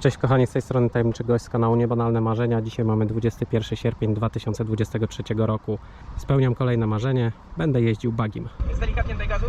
Cześć kochani, z tej strony Tajemniczy Gość z kanału Niebanalne Marzenia. Dzisiaj mamy 21 sierpień 2023 roku. Spełniam kolejne marzenie, będę jeździł bagim. Jest delikatnie daj gazu,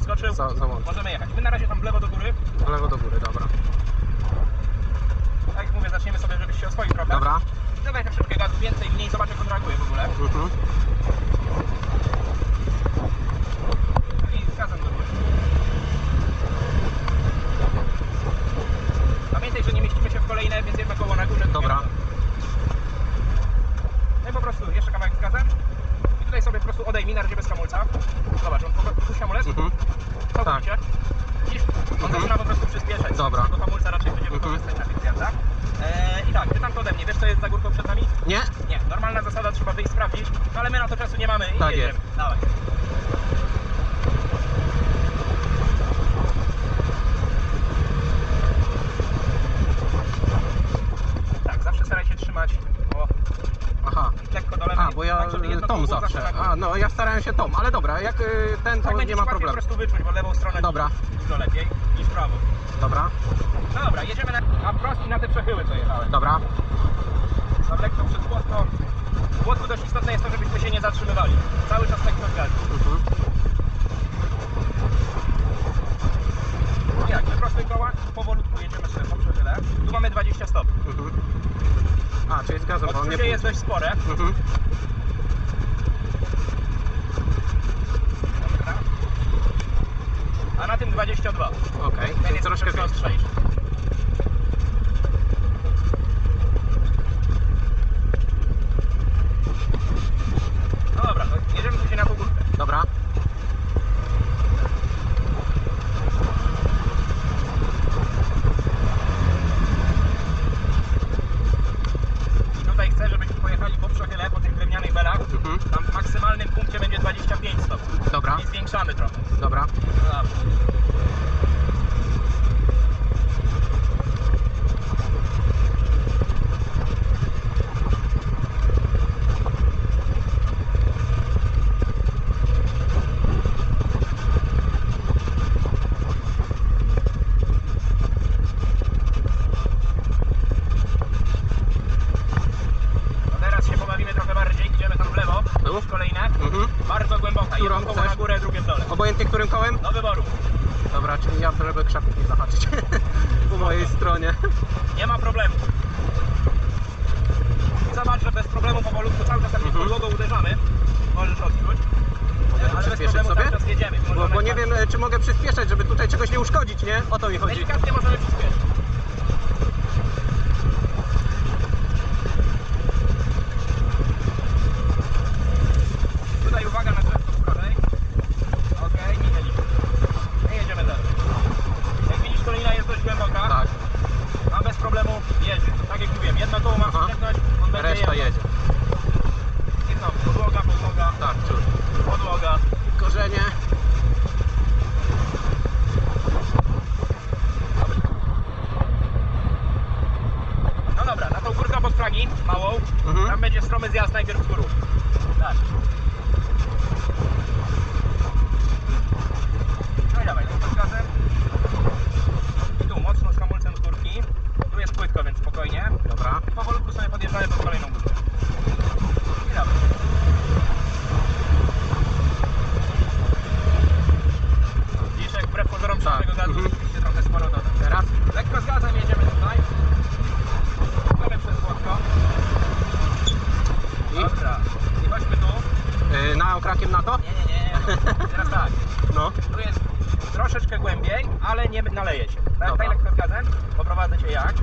skoczył, Za- załącz. możemy jechać. My na razie tam w lewo do góry, W lewo do góry, dobra. tak jak mówię, zaczniemy sobie, żebyś się oswoił trochę. Dobra. Dodaj troszeczkę gazu, więcej, mniej, zobacz jak on reaguje w ogóle. Mhm. I z gazem do góry. Pamiętaj, że nie mieścimy się w kolejne, więc jedno koło na górze. drugie Dobra. na dole. No i po prostu jeszcze kawałek z gazem. I tutaj sobie po prostu odejmij na razie bez hamulca. Zobacz, on puść hamulec, Mhm. całkowicie. Widzisz, on Mhm. zaczyna po prostu przyspieszać. Dobra. Z tego hamulca raczej będziemy Mhm. korzystać na tych zjazdach. Eee, I tak, pytam to ode mnie, wiesz co jest za górką przed nami? Nie? Nie, normalna zasada, trzeba wyjść sprawdzić, no ale my na to czasu nie mamy i Tak jedziemy. jest. Dawaj. Tak, zawsze staraj się trzymać o, Aha. lekko do lewej, A, bo ja tak, żeby jedno tom koło było zawsze. na górze. A, no ja starałem się tom, ale dobra, jak y, ten to tak będzie nie ma ci łatwiej problemu. po prostu wyczuć, bo lewą stronę Dobra. dużo lepiej niż prawą. Dobra, No dobra, jedziemy na, na wprost i na te przechyły, co jechałem. dobra. Tam lekko przez płotko. W płotku dość istotne jest to, żebyśmy się nie zatrzymywali. Cały czas lekko zgadzi. Mhm. Jak, wyprostuj koła powolutku jedziemy sobie po przechyle. Tu mamy 20 stopni. Mhm. A, czyli z gazem, bo on nie Odczucie jest dość spore. Mhm. Dobra. A na tym 22. Okej, jest troszkę troszkę więcej. ostrzejszy. No dobra, to jedziemy później na tą górkę. Dobra. I tutaj chcę, żebyśmy pojechali po przechyle, po tych drewnianych belach. Mhm. Tam w maksymalnym punkcie będzie 25 stopni. Dobra, I zwiększamy trochę. dobra. No dobra. No teraz się pobawimy trochę bardziej, idziemy tam w lewo, Tu? już kolejne. Mhm. Bardzo głęboka, Którą jedno koło chcesz? na górę, drugie w dole. Obojętnie którym kołem? Do wyboru. Czyli ja żeby krzaków nie zahaczyć po mojej stronie. Nie ma problemu. Zobacz, że bez problemu powolutku cały czas jak Mhm. podłogą uderzamy, możesz odczuć. Mogę przyspieszyć sobie? jedziemy. Bo, bo nie tak- wiem, e, czy mogę przyspieszać, żeby tutaj czegoś nie uszkodzić, nie? O to mi chodzi. Delikatnie możemy przyspieszyć. Tutaj uwaga na drzewko z prawej. Okej, minęliśmy. I jedziemy dalej. Jak widzisz, kolina jest dość głęboka. Tak, A bez problemu jedzie. Tak jak mówiłem, jedno koło ma Aha. przyciągnąć, on będzie reszta jechał. jedzie. I znowu, podłoga, podłoga, Tak, czuć. podłoga. Korzenie. No dobra, na tą górkę pod flagi, małą, Mhm. tam będzie stromy zjazd najpierw z górą. Tak. No i dawaj, tu z gazem. I tu mocno z hamulcem z górki. Tu jest płytko, więc spokojnie. Dobra. I powolutku sobie podjeżdżamy pod kolejną górkę. I dawaj. Widzisz, jak wbrew pozorom przy Tak, tego gazu mhm. rzeczywiście trochę sporo doda. Teraz? Lekko z gazem jedziemy tutaj. Mamy przez płotko. I? Dobra. I chodźmy tu. Yy, na okrakiem na to? Nie, nie, nie. Teraz tak. No. Tu jest troszeczkę głębiej, ale nie naleje się. Tak, Dobra. tak z gazem. Poprowadzę cię jak.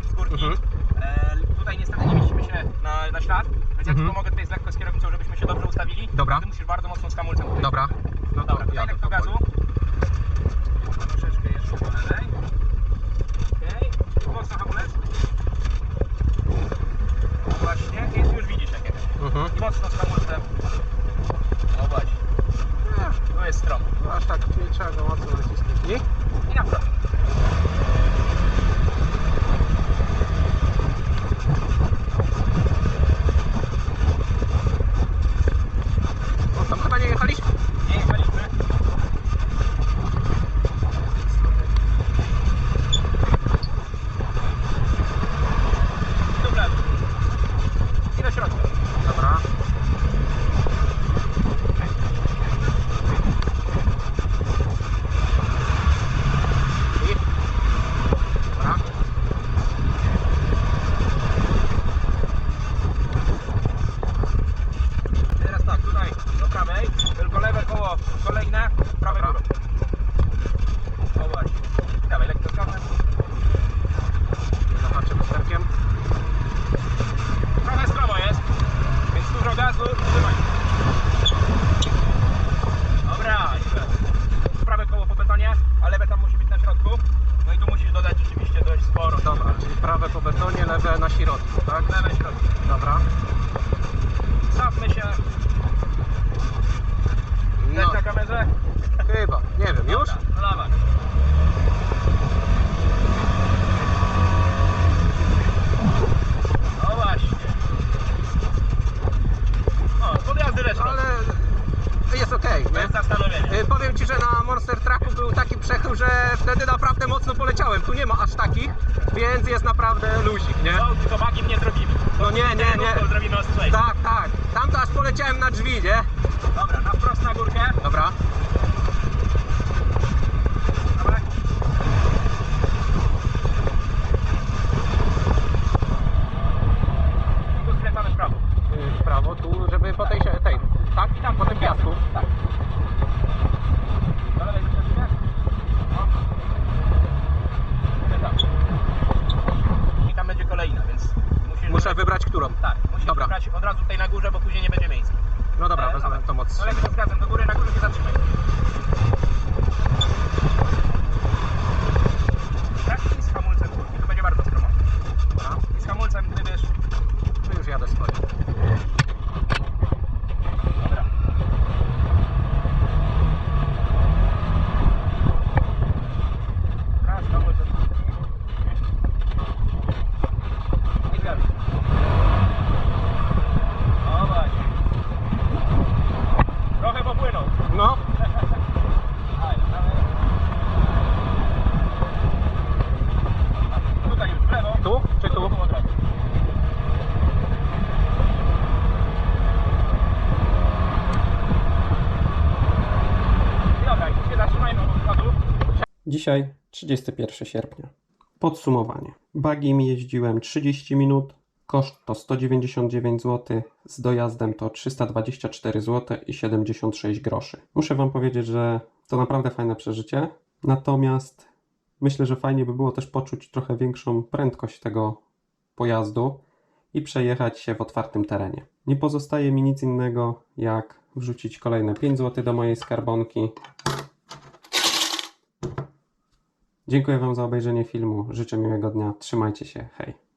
przed w górki. Mhm. E, tutaj niestety nie mieścimy się na, na ślad, więc ja mhm. ci pomogę tutaj z lekko z kierownicą, żebyśmy się dobrze ustawili. Dobra. Ty musisz bardzo mocno z hamulcem tutaj. Dobra. No dobra, tutaj lekko powoli. gazu. Troszeczkę jeszcze po lewej. Okej, mocno hamulec. No właśnie, już widzisz jak. Mhm. I mocno z hamulcem. No właśnie, tu jest stron. no aż tak nie trzeba go mocno nacisnąć. I? I na wprost. Poleciałem. Tu nie ma aż takich, więc jest naprawdę luzik, nie? No, tylko magii nie zrobimy. No nie, nie, nie. Ostrzej. Tak, tak. Tam to aż poleciałem na drzwi, nie? Dobra, na wprost na górkę. Dobra. Dawaj. I tu skręcamy w prawo. Y, W prawo, tu, żeby po tej, się- tej, tak? I tam po tym piasku. Tak. Do lewej troszeczkę. No. Idę tam. I tam będzie kolejna, więc musisz Muszę wybrać- wybrać którą. Tak, musisz Dobra. wybrać od razu tutaj na górze, bo później nie będzie miejsca. No dobra, E, wezmę dawaj. tą moc. No lekko z gazem do góry, na górze się zatrzymaj. Tak, i z hamulcem górki, to będzie bardzo stromo. Dobra. I z hamulcem, gdy wiesz, Tu już jadę swoje. dobra. Raz, hamulcem górki. I gaz. O właśnie. Trochę popłynął. No, Aj, dawaj. Tutaj już w lewo. tu czy tu? od razu. I dobra, i się zatrzymajmy od przodu. Dzisiaj 31 sierpnia. Podsumowanie. Bagiem jeździłem 30 minut. Koszt to 199 zł, z dojazdem to 324 zł i 76 groszy. Muszę Wam powiedzieć, że to naprawdę fajne przeżycie. Natomiast myślę, że fajnie by było też poczuć trochę większą prędkość tego pojazdu i przejechać się w otwartym terenie. Nie pozostaje mi nic innego, jak wrzucić kolejne 5 zł do mojej skarbonki Dziękuję Wam za obejrzenie filmu. Życzę miłego dnia. Trzymajcie się. Hej.